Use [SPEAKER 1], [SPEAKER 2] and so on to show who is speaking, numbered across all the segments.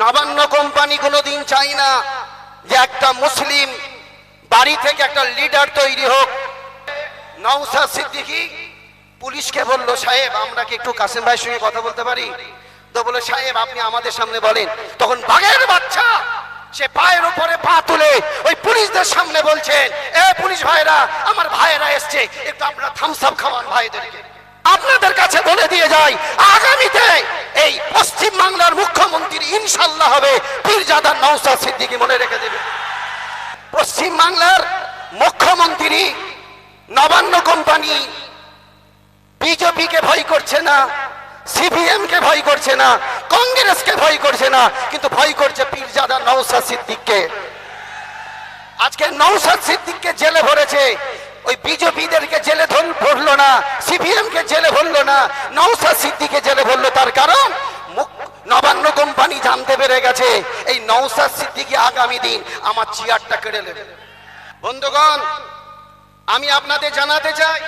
[SPEAKER 1] Nabanna company কোনোদিন চাই না যে একটা মুসলিম বাড়ি থেকে একটা লিডার তৈরি হোক। নওসাদ সিদ্দিকী পুলিশকে বলল, সাহেব, আমরা কি একটু কাসেম ভাইয়ের সঙ্গে কথা বলতে পারি? তো বলে, সাহেব, আপনি আমাদের সামনে বলেন। তখন বাঘের বাচ্চা, সে পায়ের উপরে পা তুলে ওই পুলিশদের সামনে বলছেন, এ পুলিশ ভাইরা আমার ভাইয়েরা এসছে, একটু আপনারা থামস আপ খাওয়ান ভাইদেরকে। আপনাদের কাছে বলে দিয়ে যাই, আগামীতে এই পশ্চিম বাংলার মুখ্যমন্ত্রী ইনশাল্লাহ হবে। পীরজাদা নওসাদ সিদ্দিকী মনে রেখে দেবে। পশ্চিম বাংলার মুখ্যমন্ত্রী, নবান্ন কোম্পানি, বিজেপিকে ভয় করছে না সিপিএম কে ভয় করছে না, কংগ্রেসকে ভয় করছে না, কিন্তু ভয় করছে পীরজাদা নওসাদ সিদ্দিককে। আজকে নওসাদ সিদ্দিককে জেলে ভরেছে। ওই বিজেপিদেরকে জেলে ধর- ভরলো না সিপিএম কে জেলে ভরলো না নওসাদ সিদ্দিকে জেলে ভরলো তার কারণ? নবান্ন কোম্পানি জানতে পেরে গেছে, এই নওসাদ সিদ্দিকি আগামী দিন আমার চেয়ারটা কেড়ে নেবে। বন্ধুগণ, আমি আপনাদের জানাতে চাই,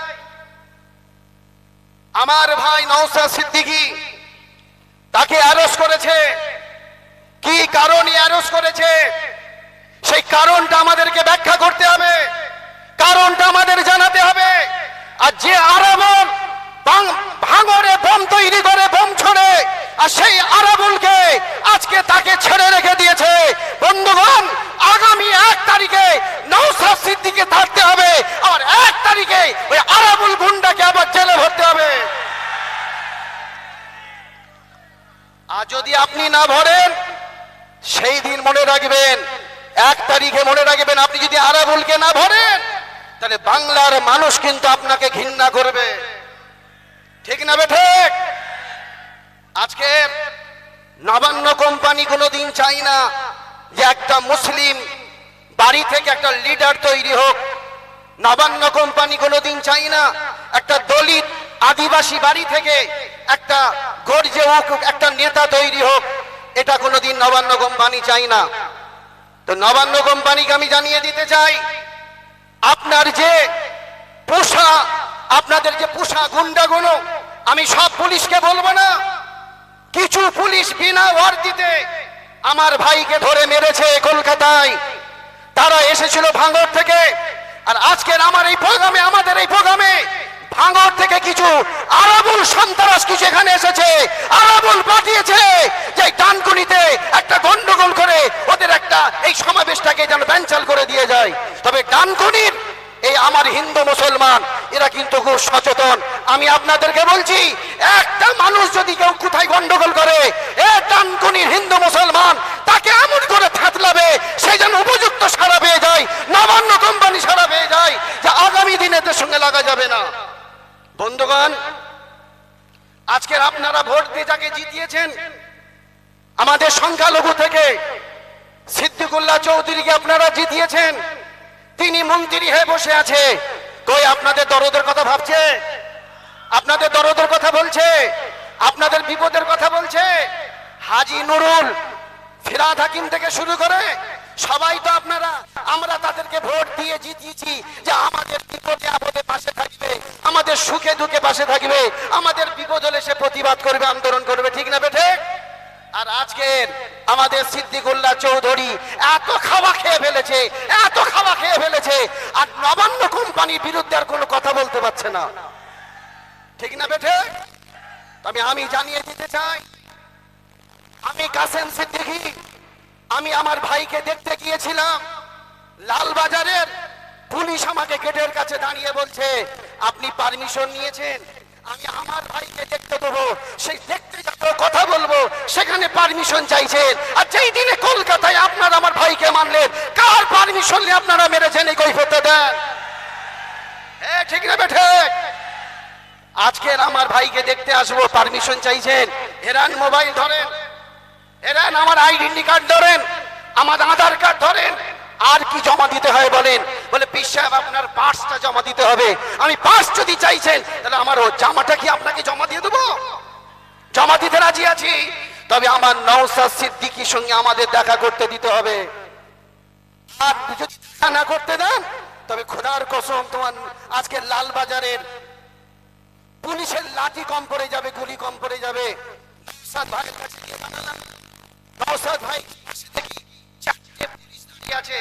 [SPEAKER 1] আমার ভাই নওসাদ সিদ্দিকী তাকে অ্যারেস্ট করেছে। কি কারণে অ্যারেস্ট করেছে? সেই কারণটা আমাদেরকে ব্যাখ্যা করতে হবে। কারণটা আমাদের জানাতে হবে। আর যে আরামল বাং- ভাঙরে বোম তৈরি করে, বোম ছড়ে, আর সেই আরাবুলকে আজকে তাকে ছেড়ে রেখে দিয়েছে। বন্ধুগণ, আগামী এক তারিখে নৌসাদ সিদ্দিকে থাকতে হবে। আর এক তারিখে ওই আরাবুল গুন্ডাকে আবার জেলে ভরতে হবে। আর যদি আপনি না ভরেন, সেই দিন মনে রাখবেন, এক তারিখে মনে রাখবেন, আপনি যদি আরাবুলকে না ভরেন তাহলে বাংলার মানুষ কিন্তু আপনাকে ঘৃণা করবে। ঠিক না বেঠিক আজকে নবান্ন কোম্পানি কোনোদিন চাই না যে একটা মুসলিম বাড়ি থেকে একটা লিডার তৈরি হোক। নবান্ন কোম্পানি কোনোদিন চাই না একটা দলিত আদিবাসী বাড়ি থেকে একটা গর্জে হোক একটা নেতা তৈরি হোক। এটা কোনোদিন নবান্ন কোম্পানি চাই না। তো নবান্ন কোম্পানিকে আমি জানিয়ে দিতে চাই আপনার যে পোষা, আপনাদের যে পোষা গুন্ডাগুলো, আমি সব পুলিশকে বলব না। কিছু পুলিশ বিনা ওয়ার্দিতে আমার ভাইকে ধরে মেরেছে কলকাতায়। তারা এসেছিল ভাঙর থেকে। আর আজকের আমার এই প্রোগ্রামে, আমাদের এই প্রোগ্রামে ভাঙর থেকে কিছু আরাবুল সন্ত্রাস কিছু এখানে এসেছে, আরাবুল পাঠিয়েছে যে ডানকুনিতে একটা গন্ডগোল করে ওদের একটা এই সমাবেশটাকে যেন ব্যাঞ্চাল করে দিয়ে যায়। তবে ডানকুনির এই আমার হিন্দু মুসলমান, এরা কিন্তু খুব সচেতন। আমি আপনাদেরকে বলছি, একটা মানুষ যদি কেউ কোথায় গন্ডগোল করে, এ ডানকুনির হিন্দু মুসলমান, তাকে এমন করে থাতলাবে সে যেন উপযুক্ত সারা পেয়ে যায়, নবান্ন কোম্পানি সারা পেয়ে যায়, যে আগামী দিনে এদের সঙ্গে লাগা যাবে না। বন্ধুগণ, আজকের আপনারা ভোট দিয়ে যাকে জিতিয়েছেন, আমাদের সংখ্যালঘু থেকে সিদ্দিকুল্লাহ চৌধুরীকে আপনারা জিতিয়েছেন। তিনি মন্ত্রী হয়ে বসে আছে। কই, আপনাদের দরদের কথা ভাবছে? আপনাদের দরদের কথা বলছে? আপনাদের বিপদের কথা বলছে? হাজি নুরুল, ফিরাদ হাকিম থেকে শুরু করে সবাই তো আপনারা, আমরা তাদেরকে ভোট দিয়ে জিতিয়েছি যে আমাদের বিপদে আপদে পাশে থাকবে, আমাদের সুখে দুঃখে পাশে থাকবে, আমাদের বিপদ হলে সে প্রতিবাদ করবে, আন্দোলন করবে, ঠিক না বেঠে আজকের আমাদের সিদ্দিকুল্লাহ চৌধুরী এত খাওয়া খেয়ে ফেলেছে, এত খাওয়া খেয়ে ফেলেছে, আর নবান্ন কোম্পানির বিরুদ্ধে আর কোনো কথা বলতে পারছে না। ঠিক না বেঠে? তবে আমি জানিয়ে দিতে চাই, আমি কাসেম সিদ্দিকী, আমি আমার ভাইকে দেখতে গিয়েছিলাম, লালবাজারের পুলিশ আমাকে গেটের কাছে দাঁড়িয়ে বলছে, আপনি পারমিশন নিয়েছেন, আমি আমার ভাইকে দেখতে দেবো। সেই কথা বলব, সেখানে পারমিশন চাইছেন আর যেই দিনে কলকাতায় আপনার আমার ভাইকে মানলেন কার পারমিশন নিয়ে আপনারা মেরেছেন এই কৈফতে দেন ঠিক না বেঠে? আজকের আমার ভাইকে দেখতে আসব পারমিশন চাইছেন। হেরান মোবাইল ধরেন। হেরান আমার আইডেন্টি কার্ড ধরেন, আমার আধার কার্ড ধরেন। আর কি জমা দিতে হয় বলেন? বলে, পিস সাহেব, আপনার পার্সটা জমা দিতে হবে। আমি পার্স যদি চাইছেন, তাহলে আমার জামাটা কি আপনাকে জমা দিয়ে দেবো? জমা দিতে রাজি আছি। তবে আমার নওসাদ সিদ্দিকির সঙ্গে আমাদের দেখা করতে দিতে হবে। আর যদি দেখা না করতে দেন, তবে খোদার কসম তোমার আজকে লাল বাজারের পুলিশের লাঠি কম পড়ে যাবে, গুলি কম পড়ে যাবে। নওশাদ ভাইয়ের কাছে নওসাদ ভাই দাঁড়িয়ে আছে।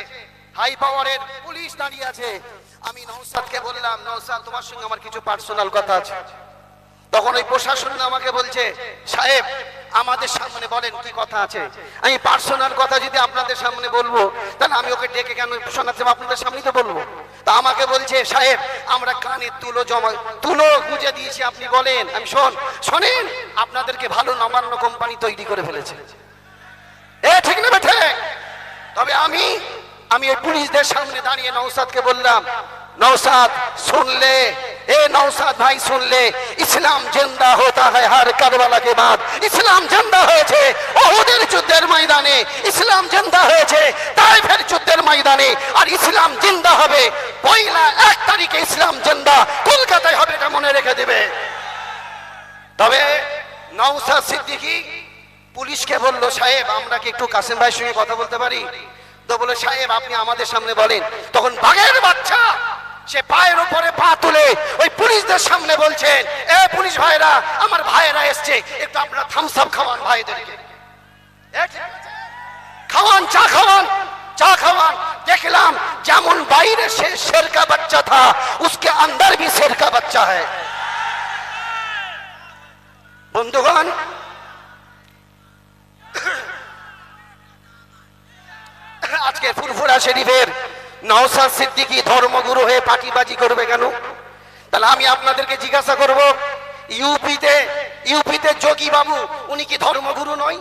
[SPEAKER 1] হাই পাওয়ারের পুলিশ দাঁড়িয়ে আছে। আমি নওসাদকে বললাম নওসাদ তোমার সঙ্গে আমার কিছু পার্সোনাল কথা আছে। তখন ওই প্রশাসন আমাকে বলছে, সাহেব, আমাদের সামনে বলেন কি কথা আছে? আমি পার্সোনাল কথা যদি আপনাদের সামনে বলব, তাহলে আমি ওকে ডেকে কেন শোনাতে আপনাদের সামনেই তো বলব? তা আমাকে বলছে, সাহেব, আমরা কানের তুলো জমা, তুলো গুঁজে দিয়েছি, আপনি বলেন, আমি শোন, শোনেন, আপনাদেরকে ভালো নবান্ন কোম্পানি তৈরি করে ফেলেছে। এ, ঠিক না বেঠে? তবে আমি আমি ওই পুলিশদের সামনে দাঁড়িয়ে নৌসাদকে বললাম নৌসাদ শুনলে এ নৌসাদ ভাই শুনলে ইসলাম জিন্দা হতা হয় হার কারবালা के बाद ইসলাম জিন্দা হয়েছে ওহুদের যুদ্ধের ময়দানে ইসলাম জিন্দা হয়েছে তাইফের যুদ্ধের ময়দানে আর ইসলাম জিন্দা হবে পয়লা এক তারিখে ইসলাম জিন্দা কলকাতায় হবে এটা মনে রেখে দেবে তবে নওসাদ সিদ্দিকী পুলিশকে বলল সাহেব আমরা কি একটু কাসিম ভাইয়ের সঙ্গে কথা বলতে পারি তো বলে সাহেব আপনি আমাদের সামনে বলেন তখন বাঘের বাচ্চা সে পায়ের উপরে পা তুলে ওই পুলিশদের সামনে বলছেন, এ পুলিশ ভাইরা আমার ভাইয়েরা এসছে, একটু আপনারা থামস আপ খাওয়ান ভাইদেরকে। খাওয়ান, চা খাওয়ান চা খাওয়ান। দেখলাম যেমন বাইরে সে শেরকা বাচ্চা থা, উসকে আন্দর ভি শেরকা বাচ্চা হ্যায়। বন্ধুগণ, আজকে ফুরফুরা শরীফের নওসাদ সিদ্দিকী ধর্মগুরু হয়ে পাটিবাজি করবে কেন? তাহলে আমি আপনাদেরকে জিজ্ঞাসা করব, ইউপিতে ইউপিতে যোগী বাবু, উনি কি ধর্মগুরু নয়?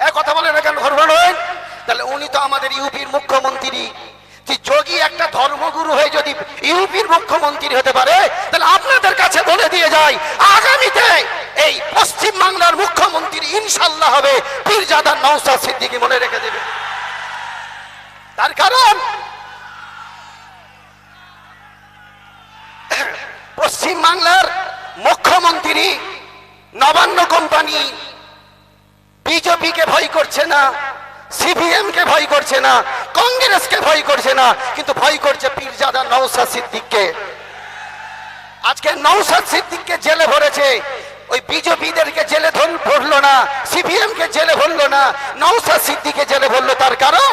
[SPEAKER 1] এ কথা বলে না কেন, ধর্ম নয়? তাহলে উনি তো আমাদের ইউপির মুখ্যমন্ত্রী। যোগী একটা ধর্মগুরু হয়ে যদি ইউপির মুখ্যমন্ত্রী হতে পারে, তাহলে আপনাদের কাছে বলে দিয়ে যায়, আগামীতে এই পশ্চিম বাংলার মুখ্যমন্ত্রী ইনশাল্লাহ হবে, পীরজাদা নওসাদ সিদ্দিকী মনে রেখে দেবে। তার কারণ? পশ্চিম বাংলার মুখ্যমন্ত্রী নবান্ন কোম্পানি বিজেপিকে ভয় করছে না সিপিএম কে ভয় করছে না, কংগ্রেসকে ভয় করছে না, কিন্তু ভয় করছে পীরজাদা নৌসাদ সিদ্দিককে। আজকে নৌসাদ সিদ্দিককে জেলে ভরেছে ওই বিজেপিদেরকে জেলে ধর- ভরলো না সিপিএম কে জেলে ভরলো না নৌসাদ সিদ্দিকে জেলে ভরলো তার কারণ?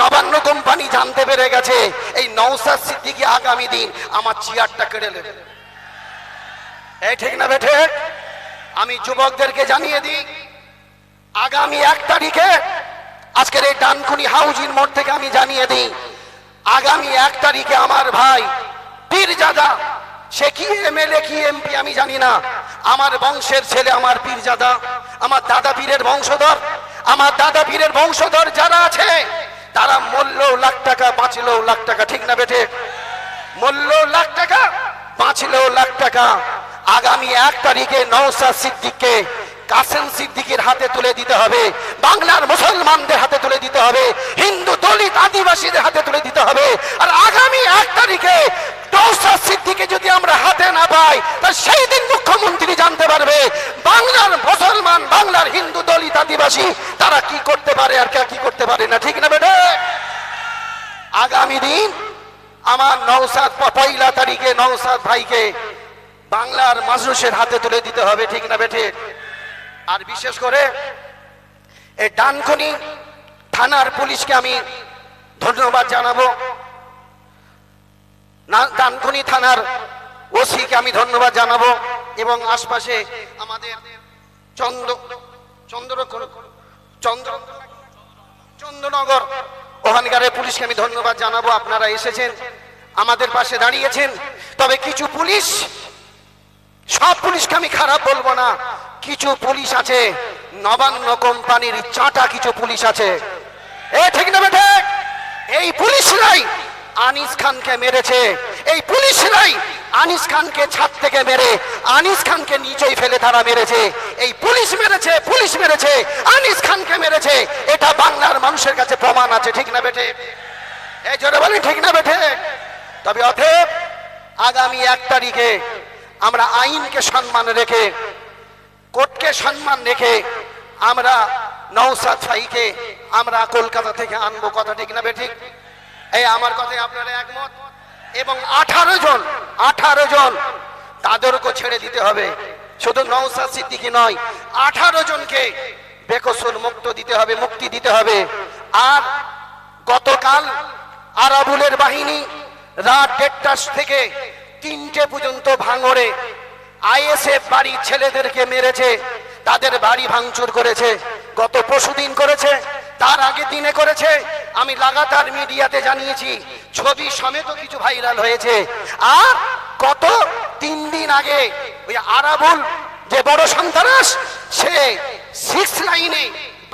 [SPEAKER 1] নবান্ন কোম্পানি জানতে পেরে গেছে, এই নৌসাদ সিদ্দিকি আগামী দিন আমার চেয়ারটা কেড়ে নেবে। এই ঠিক না বেঠে? আমি যুবকদেরকে জানিয়ে দিই, আগামী এক তারিখে আজকের এই ডানকুনি হাউজিং মোড় থেকে আমি জানিয়ে দিই, আগামী এক তারিখে আমার ভাই পীরজাদা সে কি এমএলএ, কি এমপি আমি জানি না। আমার বংশের ছেলে আমার পীরজাদা আমার দাদা পীরের বংশধর, আমার দাদা পীরের বংশধর যারা আছে তারা মূল্য লাখ টাকা বাঁচলেও লাখ টাকা, ঠিক না বেঠে? মূল্য লাখ টাকা বাঁচলেও লাখ টাকা। আগামী এক তারিখে নওসাদ সিদ্দিককে কাসেম সিদ্দিকের হাতে তুলে দিতে হবে। বাংলার মুসলমানদের হাতে তুলে দিতে হবে। হিন্দু দলিত আদিবাসীদের হাতে তুলে দিতে হবে। আর আগামী এক তারিখে নওসাদ সিদ্দিকে যদি আমরা হাতে না পাই তা সেই দিন মুখ্যমন্ত্রী জানতে পারবে, বাংলার মুসলমান, বাংলার হিন্দু দলিত আদিবাসী তারা কি করতে পারে আর কে কি করতে পারে না, ঠিক আগামী দিন আমার নৌসাদ পয়লা তারিখে নৌসাদ ভাইকে বাংলার মানুষের হাতে তুলে দিতে হবে, ঠিক না বেঠে? আর বিশেষ করে এই ডানখনি থানার পুলিশকে আমি ধন্যবাদ জানাব। ডানখনি থানার ওসিকে আমি ধন্যবাদ জানাব এবং আশপাশে আমাদের চন্দ্র চন্দ্র চন্দ্র, চন্দ্রনগর ওখানকার পুলিশকে আমি ধন্যবাদ জানাব। আপনারা এসেছেন, আমাদের পাশে দাঁড়িয়েছেন। তবে কিছু পুলিশ, সব পুলিশকে আমি খারাপ বলব না। কিছু পুলিশ আছে, নবান্ন কোম্পানির চাটা কিছু পুলিশ আছে। এ ঠিক না বেঠে এই পুলিশরাই আনিস খানকে মেরেছে। এই পুলিশরাই আনিস খানকে ছাদ থেকে মেরে, আনিস খানকে নিচেই ফেলে তারা মেরেছে। এই পুলিশ মেরেছে পুলিশ মেরেছে, আনিস খানকে মেরেছে। এটা বাংলার মানুষের কাছে প্রমাণ আছে, ঠিক না বেঠে? এই জোরে বলেন, ঠিক না বেঠে? তবে অতএব আগামী এক তারিখে আমরা আইনকে সম্মান রেখে, কোর্টকে সম্মান রেখে আমরা নৌসাদ ভাইকে আমরা কলকাতা থেকে আনব। কথা ঠিক না বেঠিক এই, আমার কথায় আপনারা একমত? এবং আঠারো জন আঠারো জন তাদেরকে ছেড়ে দিতে হবে। শুধু নৌসাদ সিদ্দিকি নয়, আঠারো জনকে বেকসুর মুক্ত দিতে হবে, মুক্তি দিতে হবে। আর গতকাল আরাবুলের বাহিনী রাত দেড়টা থেকে তিনটে পর্যন্ত ভাঙড়ে আইএসএফ বাড়ি ছেলেদেরকে মেরেছে, তাদের বাড়ি ভাঙচুর করেছে, গত পরশুদিন করেছে। তার আগে দিনে করেছে। আমি লাগাতার মিডিয়াতে জানিয়েছি, ছবি সমেত কিছু ভাইরাল হয়েছে। আর গত তিন দিন আগে ওই আরাবুল যে বড় সন্ত্রাস, সে সিক্স লাইনে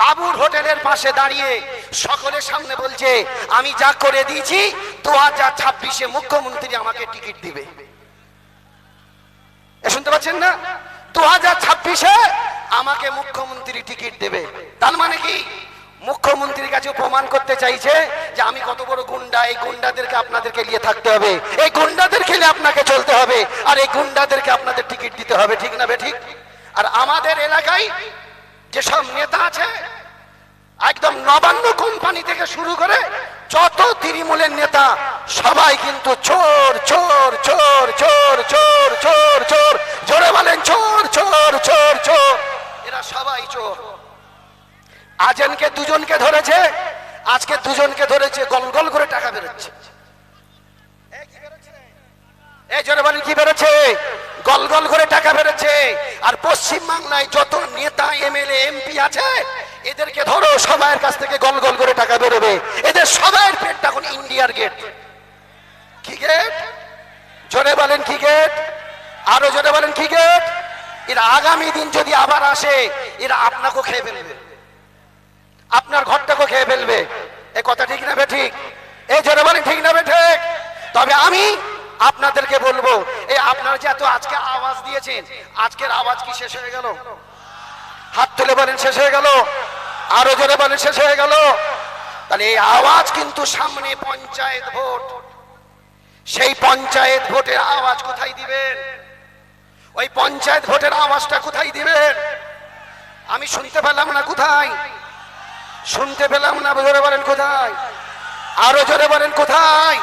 [SPEAKER 1] বাবুর হোটেলের পাশে দাঁড়িয়ে সকলের সামনে বলছে, আমি যা করে দিয়েছি, দু হাজার ছাব্বিশে মুখ্যমন্ত্রী আমাকে টিকিট দিবে। শুনতে পাচ্ছেন না? দু হাজার ছাব্বিশে আমাকে মুখ্যমন্ত্রী টিকিট দেবে। তার মানে কি? মুখ্যমন্ত্রীর কাছে প্রমাণ করতে চাইছে যে আমি কত বড় গুন্ডা, এই গুন্ডাদেরকে আপনাদেরকে নিয়ে থাকতে হবে। এই গুন্ডাদের খেলে আপনাকে চলতে হবে, আর এই গুন্ডাদেরকে আপনাদের টিকিট দিতে হবে, ঠিক না ঠিক আর আমাদের এলাকায় যেসব নেতা আছে, একদম নবান্ন কোম্পানি থেকে শুরু করে যত তৃণমূলের নেতা, সবাই কিন্তু চোর চোর চোর চোর চোর চোর চোর, জোরে বলেন, চোর চোর চোর চোর। এরা সবাই চোর। আজনকে দুজনকে ধরেছে, আজকে দুজনকে ধরেছে, গল গল করে টাকা বেরোচ্ছে। করে টাকা বেরোচ্ছে। আর যত নেতা এমপি আছে, এদেরকে ধরো, সবাইয়ের কাছ থেকে করে টাকা বেরোবে। এদের সবাইয়ের এখন ইন্ডিয়ার জোরে বলেন জোরে বলেন এরা আগামী দিন যদি আবার আসে, এরা আপনাকেও খেয়ে ফেলবে। আপনার ঘরটাকেও খেয়ে ফেলবে। এ কথা ঠিক না ঠিক? এই জোরে বলেন ঠিক না ঠিক? তবে আমি আপনাদেরকে বলব এই আপনারা যে এত আজকে আওয়াজ দিয়েছেন, আজকের আওয়াজ কি শেষ হয়ে গেল? হাত তুলে বলেন শেষ হয়ে গেল? আরও জোরে বলেন শেষ হয়ে গেল? তাহলে এই আওয়াজ কিন্তু সামনে পঞ্চায়েত ভোট। সেই পঞ্চায়েত ভোটের আওয়াজ কোথায় দিবেন? ওই পঞ্চায়েত ভোটের আওয়াজটা কোথায় দিবেন? আমি শুনতে পেলাম না কোথায়? শুনতে পেলাম না জোরে বলেন কোথায়? আরও জোরে বলেন কোথায়?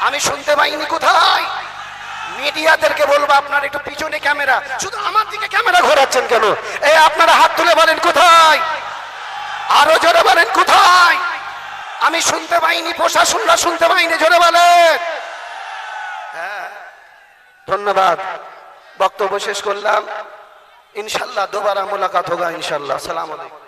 [SPEAKER 1] আমি শুনতে পাইনি কোথায়? মিডিয়াদেরকে বলব আপনার একটু পিছনে ক্যামেরা শুধু আমার দিকে ক্যামেরা ঘোরাচ্ছেন কেন? এই আপনারা হাত তুলে বলেন কোথায়? আরও জোরে বলেন কোথায়? আমি শুনতে পাইনি প্রশাসনরা শুনতে পাইনি জোরে বলেন। হ্যাঁ, ধন্যবাদ। বক্তব্য শেষ করলাম। ইনশাল্লাহ দোবারা মোলাকাত হোগা ইনশাল্লাহ। সালাম আলাইকুম।